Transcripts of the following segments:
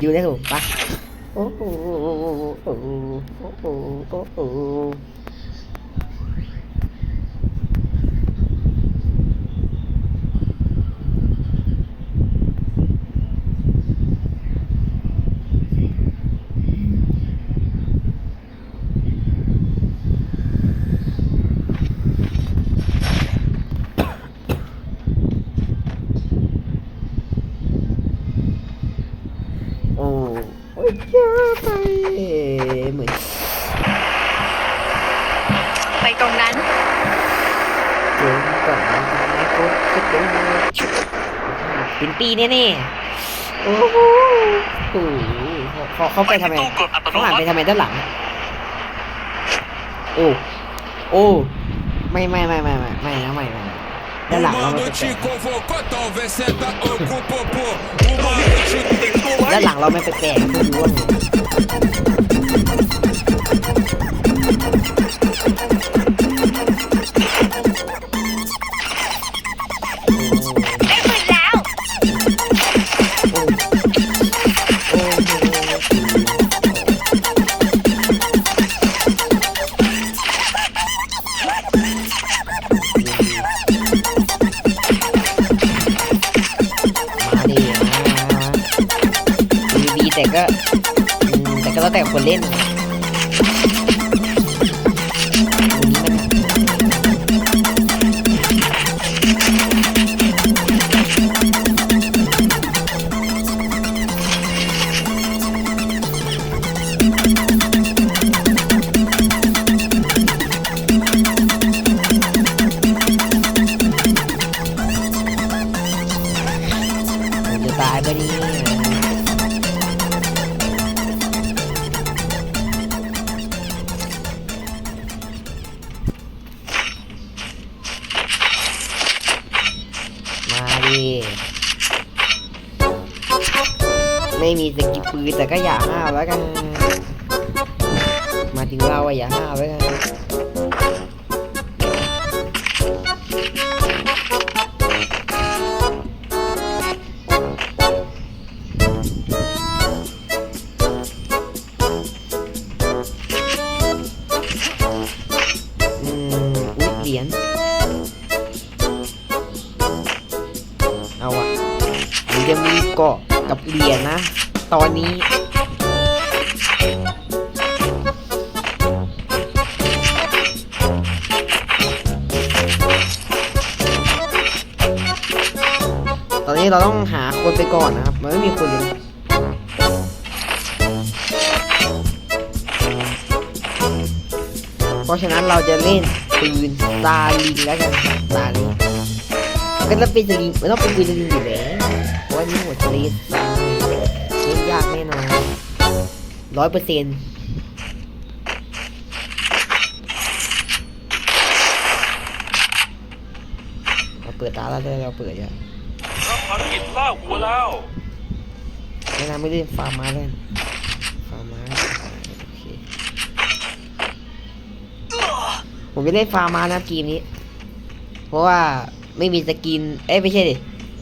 อยู่ได้ถูกปะโอ้โหโอ้โหโอ้โหโอ้โหโอ้โอ้ ยเยอะไปเหมือนไปตรงนั้นเจอก่อนนะโคตรคิดดูเป็นปีแน่ๆโอ้โหโอ้โหเขาเขาไปทำไมตู้กดอัตโนเขาหันมัไปติทำไมด้านหลัง โอ้ โอ้ ไม่ไม่ไม่ไม่ไม่ไม่นะไม่ไม่ไม่ ด้านหลังเรา Uma ไม่ noite แปลก convocou, talvez senta ou com popô. Uma noite ๆด้านหลังเราไม่แปลกๆคุณรู้ว่า คนเล่น ไม่มีสกิปปืนแต่ก็อย่าห้าวแล้วกัน มาถึงเราอะอย่าห้าวแล้วกันอืมอุ๊ยเหรียญเอาอะมันจะมีเกาะ กับเหรียญนะ ตอนนี้ ตอนนี้เราต้องหาคนไปก่อนนะครับ มันไม่มีคนเลยเพราะฉะนั้นเราจะเล่นปืนซาลิงแล้วกันซาลิงก็ต้องเป็นซาลิงมันต้องเป็นปืนซาลิงอยู่แล้ว ว่านี่หัวทะเลทรายเล่นยากแน่นอนร้อยเปอร์เซ็นต์เราเปิดตาแล้วเราเปิดยังรับภารกิจล่าวัวแล้วไม่น่าไม่ได้ฟาร์มมาเล่นฟาร์มมาโอเคผมจะเล่นฟาร์มมานะเกมนี้ เพราะว่าไม่มีสกิน เอ้ยไม่ใช่ดิ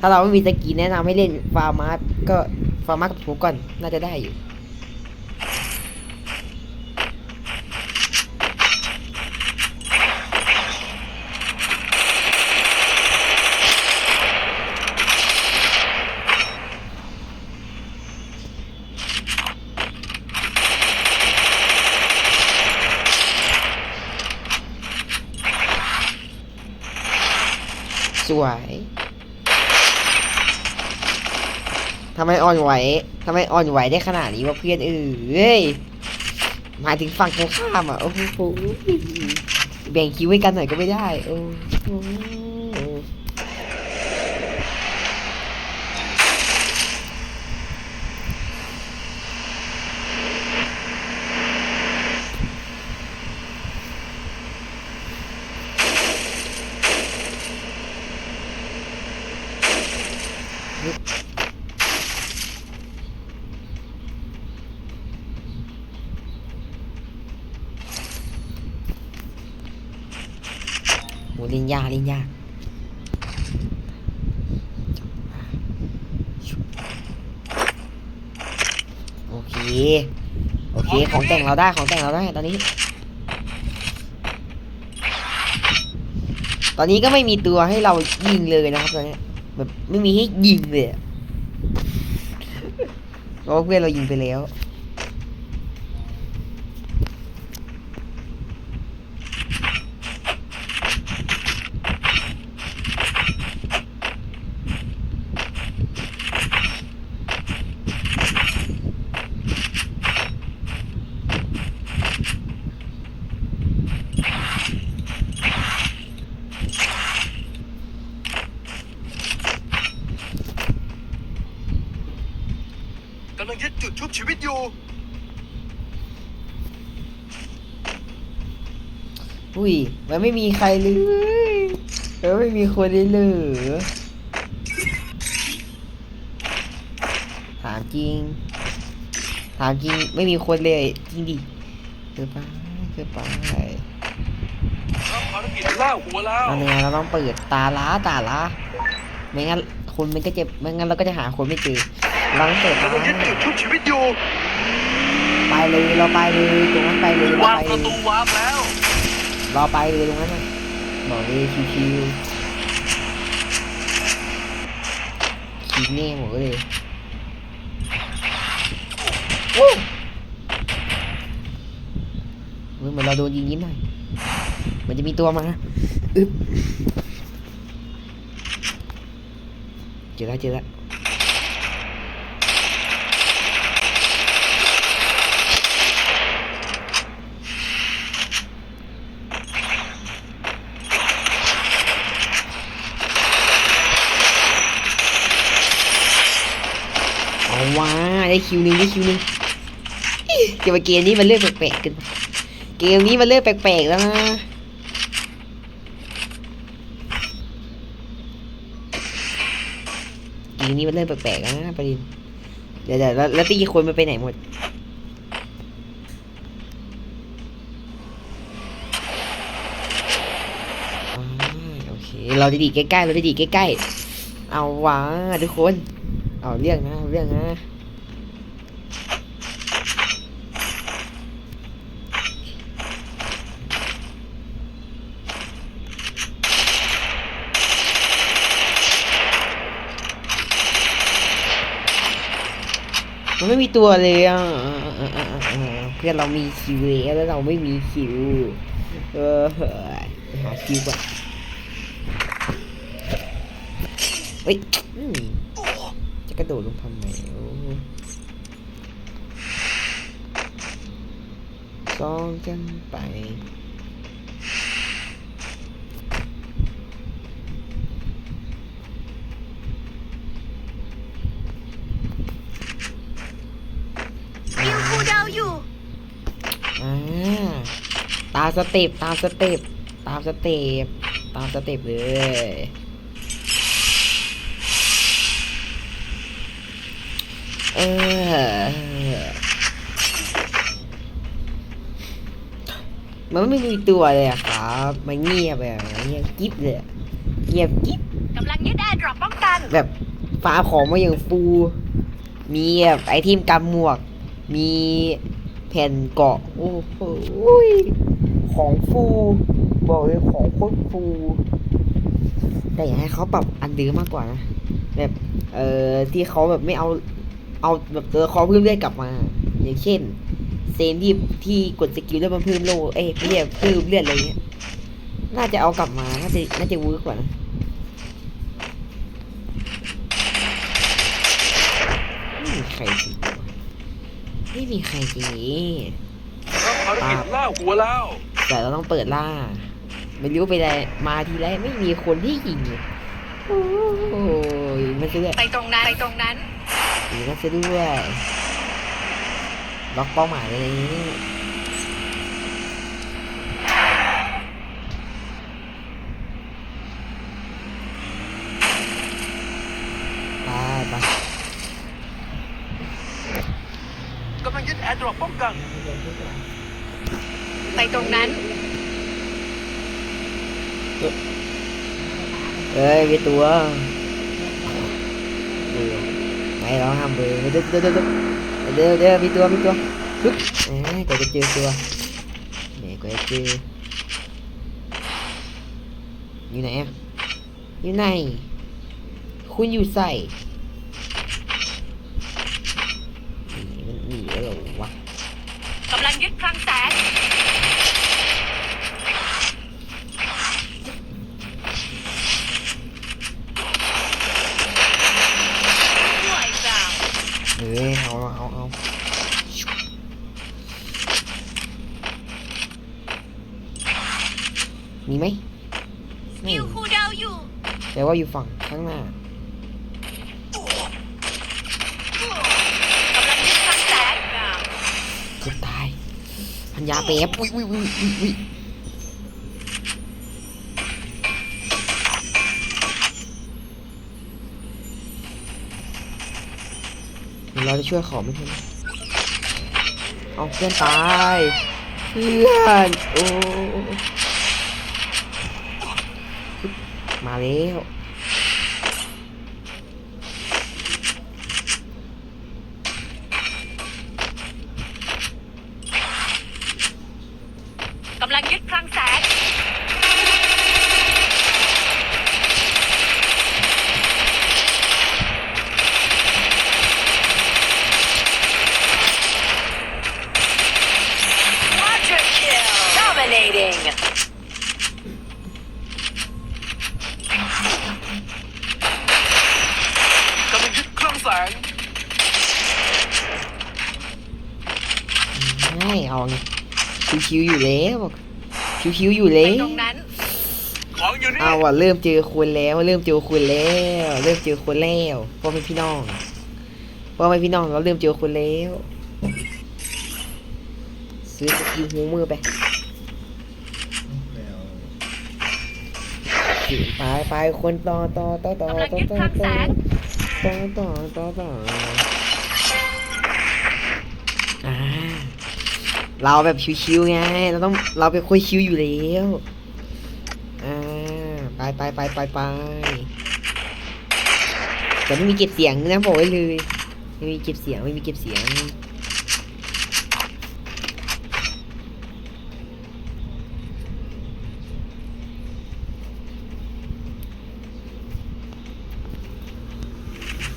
ถ้าเราไม่มีสกินแนะนำให้เล่นฟาร์มาร์ก็ฟาร์มาร์กับถูก่อน น่าจะได้อยู่สวย ทำไมอ่อนไหวทำไมอ่อนไหวได้ขนาดนี้วะเพื่อนเอ้ยหมายถึงฝั่งตรงข้ามอะโอ้โหแบ่งคิวให้กันหน่อยก็ไม่ได้ โอ้ โหโหเล่นยากเล่นยากโอเค ของแต่งเราได้ ของแต่งเราได้ ตอนนี้ ตอนนี้ก็ไม่มีตัวให้เรายิงเลยนะครับตอนนี้ แบบไม่มีให้ยิงเลยอะเพราะว่าเพื่อนเรายิงไปแล้ว กำลังยึดจุดชุบชีวิตอยู่ อุ้ยมันไม่มีใครเลยมันไม่มีคนเลยเหรอถามจริงถามจริงไม่มีคนเลยจริงดิเกินไปเกินไปรับภารกิจล่าหัวแล้วตอนนี้เราต้องเปิดตาล้าตาล้าไม่งั้นคนมันก็จะไม่งั้นเราก็จะหาคนไม่เจอเราต้องเปิดตากำลังยึดจุดชุบชีวิตอยู่ไปเลยเราไปเลยตรงนั้นไปเลยเราวางไปประเลตูยวาร์ปแล้วเราไปเลยตรงนั้นนะบอกเลยชิวๆคิดแน่หมดเลยโอ้เฮ้ยเหมือนเราโดนยิงนิดหน่อยมันจะมีตัวมาอึ๊บเจอแล้วเจอแล้ว เอาว่าได้ คิวหนึ่งได้คิวหนึ่งเกมเกมนี้มันเริ่มแปลกๆกันเกมนี้มันเริ่มแปลกๆแล้วนะเกมนี้มันเริ่มแปลกๆแล้วนะประเด็นเดี๋ยวเดี๋ยวแล้วแล้วตีคนมันไปไหนหมดโอเคเราจะดีใกล้ๆเราจะดีใกล้ๆเอาวะทุกคน เอาเรื่องนะเรื่องนะ มันไม่มีตัวเลยอะเพื่อนเรามีคิวแล้วแล้วเราไม่มีคิวเออหาคิวก่อนเฮ้ยจะกระโดดลงทำไมโอ้องกันไป ยิงคูลดาวน์อยู่ อ่า ตาม สเต็ปตามสเต็ปตามสเต็ปตามสเต็ปเลยเออมันไม่มีตัวเลยอะครับมันเงียบแบบเงียบกิ๊บเลยอะเงียบกิ๊บกำลังยึดแอร์ดรอปป้องกัน แบบฟ้าของมาอย่างฟู มีแบบไอทีมกำหมวก มีแผ่นเกาะ โอ้โห ของฟูบอกเลยของโคตรฟู แต่อยากให้เขาปรับอันเดิมมากกว่านะแบบเอ่อที่เขาแบบไม่เอาเอาแบบตัวละคอเพิ่มเลือดกลับมา อย่างเช่นเซนที่ที่กดสกิลแล้วมันเพิ่มโลเอ้ยเรียกเพิ่มเลือดอะไรเงี้ยน่าจะเอากลับมา น่าจะน่าจะเวิร์กกว่านะไม่มีใครจริงไม่มีใครจริงรับภารกิจล่าหัวแล้ว แต่เราต้องเปิดล่า ไม่รู้ไปได้มาทีไรไม่มีคนที่ยิงเลยโอ้ยมันจะด้วยไปตรงนั้นไปตรงนั้นยิงมันจะด้วยล็อกเป้าหมายเลยไปไปกำลังยึดแอร์ดรอปป้องกัน ไปตรงนั้น เอ้ยมีตัวเบื่อไม่เราห้ามเบื่อเดี๋ยวเดี๋ยวเดี๋ยวเดี๋ยวเอเดี๋ยวเดี๋ยวมีตัวมีตัวปึ๊บแหมกว่าจะเจอตัวแหมกว่าจะเจออยู่ไหนอะอยู่ไหน คุณอยู่ใส่หนีมันหนีแล้วเหรอวะกำลังยึดคลังแสงห่วยจัง เอ้ยเอาเอาเอามีไหมไม่ ยิวคูดาวอยู่ แปลว่า อยู่ฝั่งข้างหน้ากำลังยึดคลังแสงเกือบตายพันยาเป๊บอุ้ยอุ้ยอุ้ยอุ้ยอุ้ยเดี๋ยวเราจะช่วยขอไม่ทันเอาเพื่อนตายเพื่อนโอ้มาแล้ว กำลังยึดคลังแสง Quadra kill dominating กำลังยึดเครื่องแสง ไม่เอาไง ชิวๆอยู่แล้วบอกชิวๆอยู่แล้ไปวตรงนั้น ของอยู่นี่เอาว่ะเริ่มเจอคนแล้วเริ่มเจอคนแล้ว เริ่มเจอคนแล้วพ่อแม่พี่น้องพ่อแม่พี่น้องเราเริ่มเจอคนแล้ว ซื้อสกิลหูมือไปไปไปคนต่อต่อต่อต่อกำลังต่อยึดต่อคลังแสต่องต่อต่อต่อต่อ เราแบบชิวๆไง เราต้องเราเป็นคนชิวอยู่แล้วอ่าไปไปไปไปไปแต่ไม่มีเก็บเสียงนะบอกไว้เลยไม่มีเก็บเสียงไม่มีเก็บเสียง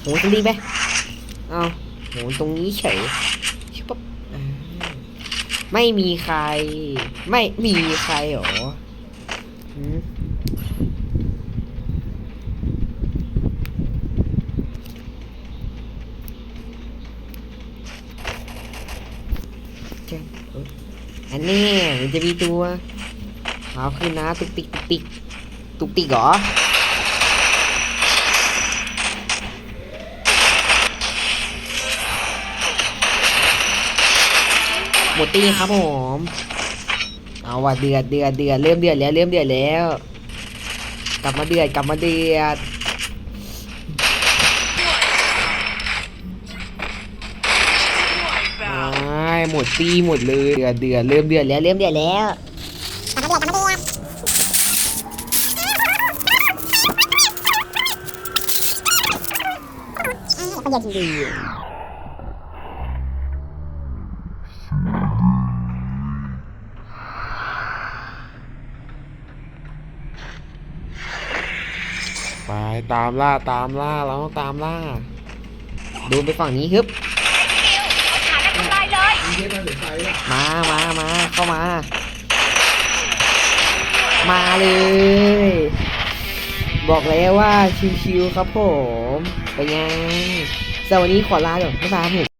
โหสลีไปเอาโหตรงนี้เฉย ไม่มีใคร ไม่มีใครหรออันนี้มันจะมีตัวเอาขึ้นนะ ตุกติกตุกติกตุกติกเหรอ หมดตีครับผม เอาว่ะเดือดเดือดเดือดเริ่มเดือดแล้วเริ่มเดือดแล้ว กลับมาเดือดกลับมาเดือดอ้ายหมดตีหมดเลยเดือดเดือดเริ่มเดือดแล้วเริ่มเดือดแล้ว ไปตามล่าตามล่าเราต้องตามล่า ดูไปฝั่งนี้ฮึบเอาฐานและทำลายเลยมามามาเข้ามา มาเลย บอกแล้วว่าชิวๆครับผม ไปยังสำหรับวันนี้ขอลาก่อนบ๊ายบายครับผม